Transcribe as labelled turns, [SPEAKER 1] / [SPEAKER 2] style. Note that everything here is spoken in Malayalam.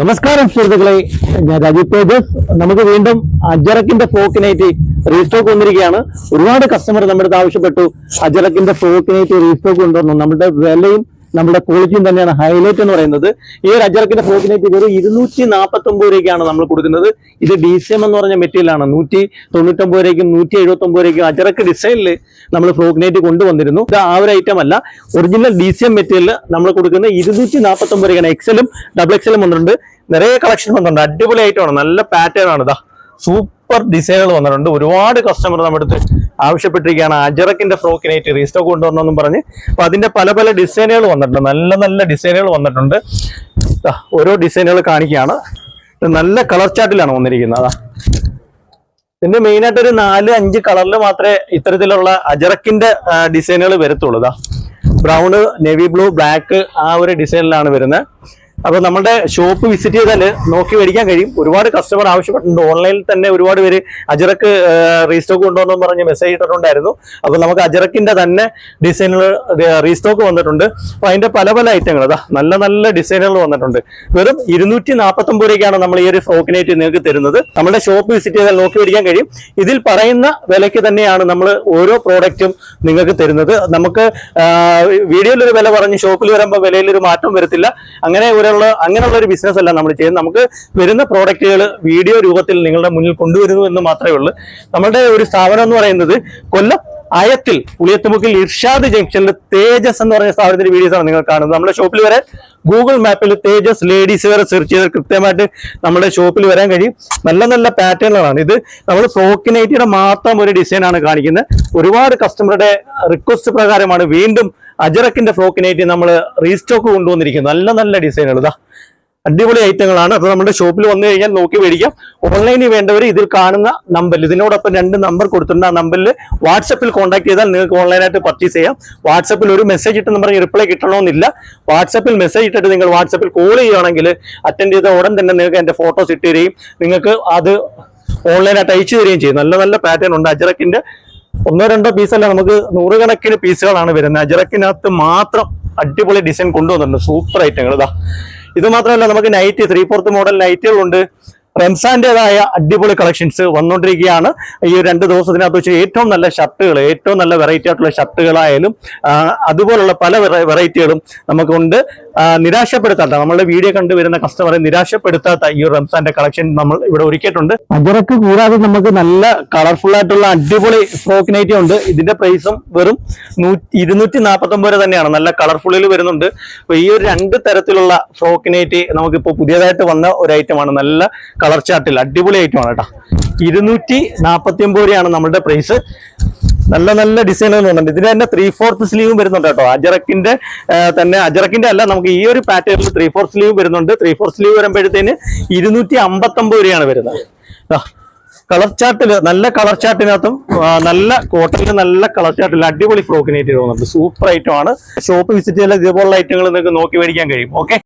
[SPEAKER 1] നമസ്കാരം സുഹൃത്തുക്കളെ. ഞാൻ രാജീവ് തേജസ് നമുക്ക് വീണ്ടും അജറക്കിന്റെ ഫ്രോക്കിനായിട്ട് റീസ്റ്റോക്ക് വന്നിരിക്കുകയാണ്. ഒരുപാട് കസ്റ്റമർ നമ്മുടെ ആവശ്യപ്പെട്ടു. അജറക്കിന്റെ ഫ്രോക്കിനായിട്ട് റീസ്റ്റോക്ക് കൊണ്ടുവന്നു. നമ്മുടെ വിലയും നമ്മുടെ ക്വാളിറ്റിയും തന്നെയാണ്. ഹൈലൈറ്റ് എന്ന് പറയുന്നത് ഈ ഒരു അജർക്കിന്റെ ഫ്രോക്കിനായിട്ട് വെറും ഇരുന്നൂറ്റി നാൽപ്പത്തി ഒമ്പത് രൂപയ്ക്കാണ് നമ്മൾ കൊടുക്കുന്നത്. ഇത് ഡി സി എം എന്ന് പറഞ്ഞ മെറ്റീരിയലാണ് നൂറ്റി തൊണ്ണൂറ്റൊമ്പത് രൂപയ്ക്കും നൂറ്റി എഴുപത്തി ഒമ്പത് രൂപയ്ക്കും അജറക്ക് ഡിസൈനിൽ നമ്മൾ ഫ്രോക്കിനായിട്ട് കൊണ്ടുവന്നിരുന്നു. ഇത് ആ ഒരു ഐറ്റം അല്ല. Original D C M material നമ്മൾ കൊടുക്കുന്ന ഇരുന്നൂറ്റി നാൽപ്പത്തി ഒമ്പത് രൂപയാണ് എക്സലും ഡബിൾ എക്സലും വന്നിട്ടുണ്ട്. നിറയെ കളക്ഷൻ വന്നിട്ടുണ്ട്. അടിപൊളി ഐറ്റമാണ് നല്ല പാറ്റേൺ ആണ്. ഇതാ സൂപ്പർ ഡിസൈനുകൾ വന്നിട്ടുണ്ട്. ഒരുപാട് കസ്റ്റമർ നമ്മുടെ അടുത്ത് ആവശ്യപ്പെട്ടിരിക്കുകയാണ്. അജറക്കിന്റെ ഫ്രോക്കിനായിട്ട് റീസ്റ്റോക്ക് കൊണ്ടുവരണമെന്നും പറഞ്ഞ്. അപ്പൊ അതിന്റെ പല പല ഡിസൈനുകൾ വന്നിട്ടുണ്ട്. നല്ല നല്ല ഡിസൈനുകൾ വന്നിട്ടുണ്ട്. ഓരോ ഡിസൈനുകൾ കാണിക്കുകയാണ്. നല്ല കളർ ചാർട്ടിലാണ് വന്നിരിക്കുന്നത്. ഇതിന്റെ മെയിൻ ആയിട്ട് ഒരു നാല് അഞ്ച് കളറിൽ മാത്രമേ ഇത്തരത്തിലുള്ള അജറക്കിന്റെ ഡിസൈനുകൾ വരത്തുള്ളൂ. ബ്രൗണ് നേവി ബ്ലൂ ബ്ലാക്ക് ആ ഒരു ഡിസൈനിലാണ് വരുന്നത്. അപ്പൊ നമ്മുടെ ഷോപ്പ് വിസിറ്റ് ചെയ്താൽ നോക്കി മേടിക്കാൻ കഴിയും. ഒരുപാട് കസ്റ്റമർ ആവശ്യപ്പെട്ടിട്ടുണ്ട്. ഓൺലൈനിൽ തന്നെ ഒരുപാട് പേര് അജറക്ക് റീസ്റ്റോക്ക് കൊണ്ടുവന്നു പറഞ്ഞ് മെസ്സേജ് ഇട്ടിട്ടുണ്ടായിരുന്നു. അപ്പൊ നമുക്ക് അജറക്കിന്റെ തന്നെ ഡിസൈനുകൾ റീസ്റ്റോക്ക് വന്നിട്ടുണ്ട്. അപ്പൊ അതിന്റെ പല പല ഐറ്റങ്ങൾ അതാ നല്ല നല്ല ഡിസൈനുകൾ വന്നിട്ടുണ്ട്. വെറും ഇരുന്നൂറ്റി നാൽപ്പത്തി ഒമ്പത് രൂപയ്ക്കാണ് നമ്മൾ ഈ ഒരു ഫ്രോക്കിനായിട്ട് നിങ്ങൾക്ക് തരുന്നത്. നമ്മുടെ ഷോപ്പ് വിസിറ്റ് ചെയ്താൽ നോക്കി മേടിക്കാൻ കഴിയും. ഇതിൽ പറയുന്ന വിലയ്ക്ക് തന്നെയാണ് നമ്മൾ ഓരോ പ്രോഡക്റ്റും നിങ്ങൾക്ക് തരുന്നത്. നമുക്ക് വീഡിയോയിലൊരു വില പറഞ്ഞ് ഷോപ്പിൽ വരുമ്പോൾ വിലയിൽ ഒരു മാറ്റം വരത്തില്ല. അങ്ങനെ ഒരാൾ അങ്ങനെയുള്ള ഒരു ബിസിനസ് അല്ല നമ്മൾ ചെയ്യുന്നത്. നമുക്ക് വരുന്ന പ്രോഡക്റ്റുകൾ വീഡിയോ രൂപത്തിൽ നിങ്ങളുടെ മുന്നിൽ കൊണ്ടുവരുന്നു എന്ന് മാത്രമേ ഉള്ളൂ. നമ്മുടെ ഒരു സ്ഥാപനം എന്ന് പറയുന്നത് കൊല്ലം അയത്തിൽ പുളിയത്തുമുക്കിൽ ഇർഷാദ് ജംഗ്ഷനിൽ തേജസ് എന്ന് പറയുന്ന സ്ഥാപനത്തിന്റെ വീഡിയോസ് ആണ് നിങ്ങൾ കാണുന്നത്. നമ്മുടെ ഷോപ്പിൽ വരെ ഗൂഗിൾ മാപ്പിൽ തേജസ് ലേഡീസ് വെയർ സെർച്ച് ചെയ്ത് കൃത്യമായിട്ട് നമ്മുടെ ഷോപ്പിൽ വരാൻ കഴിയും. നല്ല നല്ല പാറ്റേണുകളാണ് ഇത് നമ്മൾ ഫ്രോക്കിനൈറ്റിയുടെ മാത്രം ഒരു ഡിസൈനാണ് കാണിക്കുന്നത്. ഒരുപാട് കസ്റ്റമറുടെ റിക്വസ്റ്റ് പ്രകാരമാണ് വീണ്ടും അജറക്കിന്റെ ഫ്രോക്കിനായിട്ട് നമ്മൾ റീസ്റ്റോക്ക് കൊണ്ടുവന്നിരിക്കുന്നു. നല്ല നല്ല ഡിസൈനുകൾ. ഇതാ അടിപൊളി ഐറ്റങ്ങളാണ്. അപ്പൊ നമ്മുടെ ഷോപ്പിൽ വന്നു കഴിഞ്ഞാൽ നോക്കി മേടിക്കാം. ഓൺലൈനിൽ വേണ്ടവർ ഇതിൽ കാണുന്ന നമ്പറിൽ ഇതിനോടൊപ്പം രണ്ട് നമ്പർ കൊടുത്തിട്ടുണ്ട് ആ നമ്പറിൽ വാട്സപ്പിൽ കോൺടാക്ട് ചെയ്താൽ നിങ്ങൾക്ക് ഓൺലൈനായിട്ട് പർച്ചേസ് ചെയ്യാം. വാട്സപ്പിൽ ഒരു മെസ്സേജ് ഇട്ടെന്ന് പറഞ്ഞ് റിപ്ലൈ കിട്ടണമെന്നില്ല. വാട്സപ്പിൽ മെസ്സേജ് ഇട്ടിട്ട് നിങ്ങൾ വാട്സപ്പിൽ കോൾ ചെയ്യുകയാണെങ്കിൽ അറ്റൻഡ് ചെയ്ത ഉടൻ തന്നെ നിങ്ങൾക്ക് എന്റെ ഫോട്ടോസ് ഇട്ട് തരികയും നിങ്ങൾക്ക് അത് ഓൺലൈനായിട്ട് അയച്ചു തരികയും ചെയ്യും. നല്ല നല്ല പാറ്റേൺ ഉണ്ട് അജറക്കിന്റെ ഒന്നോ രണ്ടോ പീസല്ല നമുക്ക് നൂറുകണക്കിന് പീസുകളാണ് വരുന്നത്. അജറക്കിനകത്ത് മാത്രം അടിപൊളി ഡിസൈൻ കൊണ്ടുവന്നിട്ടുണ്ട്. സൂപ്പർ ഐറ്റങ്ങൾ ഇതാ ഇത് മാത്രമല്ല നമുക്ക് നൈറ്റ് ത്രീ ഫോർത്ത് മോഡൽ നൈറ്റുകളുണ്ട് റംസാന്റേതായ അടിപൊളി കളക്ഷൻസ് വന്നുകൊണ്ടിരിക്കുകയാണ് ഈ രണ്ട് ദിവസത്തിനകത്ത് വെച്ച് ഏറ്റവും നല്ല ഷർട്ടുകൾ ഏറ്റവും നല്ല വെറൈറ്റി ആയിട്ടുള്ള ഷർട്ടുകളായാലും അതുപോലുള്ള പല വെറൈറ്റികളും നമുക്കുണ്ട്. നിരാശപ്പെടുത്താത്ത നമ്മളുടെ വീഡിയോ കണ്ടുവരുന്ന കസ്റ്റമറെ നിരാശപ്പെടുത്താത്ത ഈ റംസാന്റെ കളക്ഷൻ നമ്മൾ ഇവിടെ ഒരുക്കിയിട്ടുണ്ട്. അജറക്ക് കൂടാതെ നമുക്ക് നല്ല കളർഫുൾ ആയിട്ടുള്ള അടിപൊളി ഫ്രോക്ക് നൈറ്റി ഉണ്ട്. ഇതിന്റെ പ്രൈസും വെറും നൂറ്റി ഇരുന്നൂറ്റി നാൽപ്പത്തൊമ്പത് തന്നെയാണ്. നല്ല കളർഫുള്ളിൽ വരുന്നുണ്ട്. ഈ ഒരു രണ്ട് തരത്തിലുള്ള ഫ്രോക്ക് നൈറ്റി നമുക്കിപ്പോൾ പുതിയതായിട്ട് വന്ന ഒരു ഐറ്റമാണ് നല്ല കളർ ചാർട്ടിൽ അടിപൊളി ഐറ്റമാണ് കേട്ടോ. ഇരുന്നൂറ്റി നാൽപ്പത്തി ഒമ്പത് രൂപയാണ് നമ്മുടെ പ്രൈസ് നല്ല നല്ല ഡിസൈനുകൾ വരുന്നുണ്ട് ഇതിന് തന്നെ ത്രീ ഫോർത്ത് സ്ലീവും വരുന്നുണ്ട് കേട്ടോ. അജറക്കിന്റെ തന്നെ അജറക്കിന്റെ അല്ല നമുക്ക് ഈ ഒരു പാറ്റേണിൽ ത്രീ ഫോർ സ്ലീവ് വരുന്നുണ്ട്. ത്രീ ഫോർ സ്ലീവ് വരുമ്പോഴത്തേന് ഇരുന്നൂറ്റി അമ്പത്തി ഒമ്പത് രൂപയാണ് വരുന്നത്. കളർ ചാർട്ടിൽ നല്ല കളർ ചാർട്ടിനകത്തും നല്ല കോട്ടണിൽ നല്ല കളർ ചാർട്ടിൽ അടിപൊളി ഫ്രോക്കിനേറ്റ് തോന്നുന്നുണ്ട്. സൂപ്പർ ഐറ്റം ആണ്. ഷോപ്പ് വിസിറ്റ് ചെയ്താൽ ഇതുപോലുള്ള ഐറ്റങ്ങൾ നിങ്ങൾക്ക് നോക്കി മേടിക്കാൻ കഴിയും. ഓക്കെ